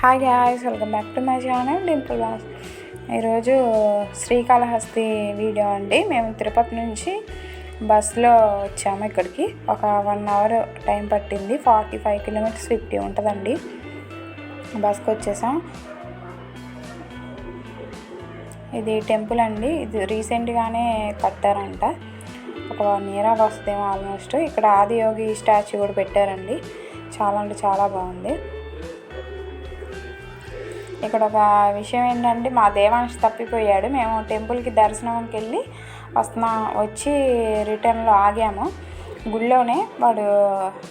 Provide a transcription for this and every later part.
Hi guys welcome back to my channel Dimple was ఈరోజు Srikalahasti video అండి. మేము తిరుపతి నుంచి బస్సులో వచ్చాము ఇక్కడికి. ఒక వన్ అవర్ టైం పట్టింది. ఫార్టీ ఫైవ్ కిలోమీటర్స్ ఫిఫ్టీ ఉంటుందండి. బస్కి వచ్చేసాం. ఇది టెంపుల్ అండి. ఇది రీసెంట్గానే కట్టారంట. ఒక వన్ ఇయర్ అలా వస్తుందేమో ఆల్మోస్ట్ ఇక్కడ ఆదియోగి స్టాచ్యూ కూడా పెట్టారండి. చాలా అంటే చాలా బాగుంది. ఇక్కడ ఒక విషయం ఏంటంటే మా దేవాంశ్ తప్పిపోయాడు. మేము టెంపుల్కి దర్శనంకి వెళ్ళి వస్తున్నా వచ్చి రిటర్న్లో ఆగాము. గుళ్ళోనే వాడు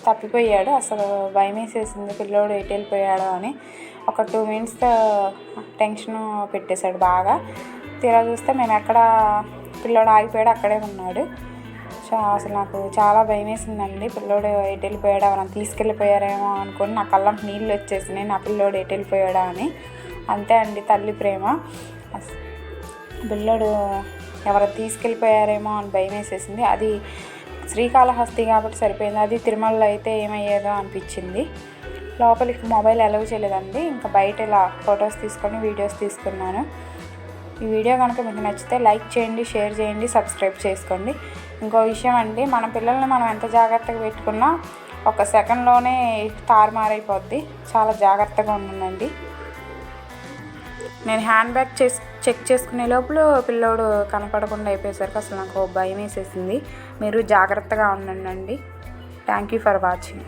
తప్పిపోయాడు. అసలు భయం వేసేసింది పిల్లోడు ఎటు వెళ్ళిపోయాడు అని. ఒక టూ మినిట్స్ టెన్షన్ పెట్టేశాడు బాగా. తీరా చూస్తే మేము ఎక్కడ పిల్లోడు ఆగిపోయాడు అక్కడే ఉన్నాడు. చా అసలు నాకు చాలా భయం వేసిందండి పిల్లోడు ఎటు వెళ్ళిపోయాడా ఎవరైనా తీసుకెళ్ళిపోయారేమో అనుకొని నా కళ్ళంటి నీళ్ళు వచ్చేసినాయి నా పిల్లోడు ఎటు వెళ్ళిపోయాడా అని. అంతే అండి తల్లి ప్రేమ. పిల్లోడు ఎవరు తీసుకెళ్ళిపోయారేమో అని భయం వేసేసింది అది శ్రీకాళహస్తి కాబట్టి సరిపోయింది. అది తిరుమలలో అయితే ఏమయ్యేదో అనిపించింది. లోపలికి మొబైల్ అలౌ చేయలేదండి. ఇంకా బయట ఇలా ఫొటోస్ తీసుకొని వీడియోస్ తీసుకున్నాను. ఈ వీడియో కనుక మీకు నచ్చితే లైక్ చేయండి షేర్ చేయండి సబ్స్క్రైబ్ చేసుకోండి. ఇంకో విషయం అండి మన పిల్లల్ని మనం ఎంత జాగ్రత్తగా పెట్టుకున్నా ఒక సెకండ్లోనే తారుమారైపోద్ది చాలా జాగ్రత్తగా ఉండండి. నేను హ్యాండ్ బ్యాగ్ చేసి చెక్ చేసుకునే లోపల పిల్లోడు కనపడకుండా అయిపోయేసరికి అసలు నాకు భయం వేసేసింది మీరు జాగ్రత్తగా ఉండండి. Thank you for watching